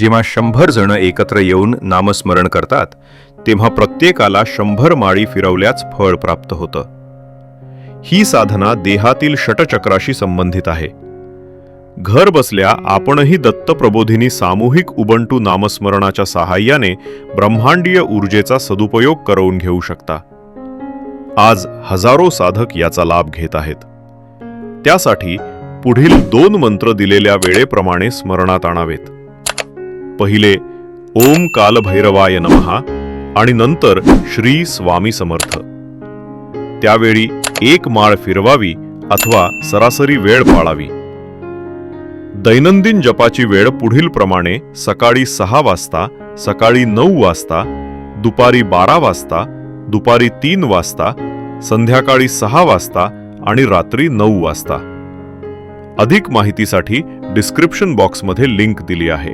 जेव्हा शंभर जण एकत्र येऊन नामस्मरण करतात तेव्हा प्रत्येकाला शंभर माळी फिरवल्याच फळ प्राप्त होतं. ही साधना देहातील षटचक्राशी संबंधित आहे. घर बसल्या आपणही दत्तप्रबोधिनी सामूहिक उबंटू नामस्मरणाच्या सहाय्याने ब्रह्मांडीय ऊर्जेचा सदुपयोग करवून घेऊ शकता. आज हजारो साधक याचा लाभ घेत आहेत. त्यासाठी पुढील दोन मंत्र दिलेल्या वेळेप्रमाणे स्मरणात आणावेत. पहिले ओम कालभैरवाय नमहा आणि नंतर श्री स्वामी समर्थ. त्यावेळी एक माळ फिरवावी अथवा सरासरी वेळ पाळावी. दैनंदिन जपाची वेळ पुढील प्रमाणे सकाळी सहा वाजता सकाळी नऊ वाजता दुपारी बारा वाजता दुपारी तीन वाजता संध्याकाळी सहा वाजता आणि रात्री नऊ वाजता. अधिक माहितीसाठी डिस्क्रिप्शन बॉक्समध्ये लिंक दिली आहे.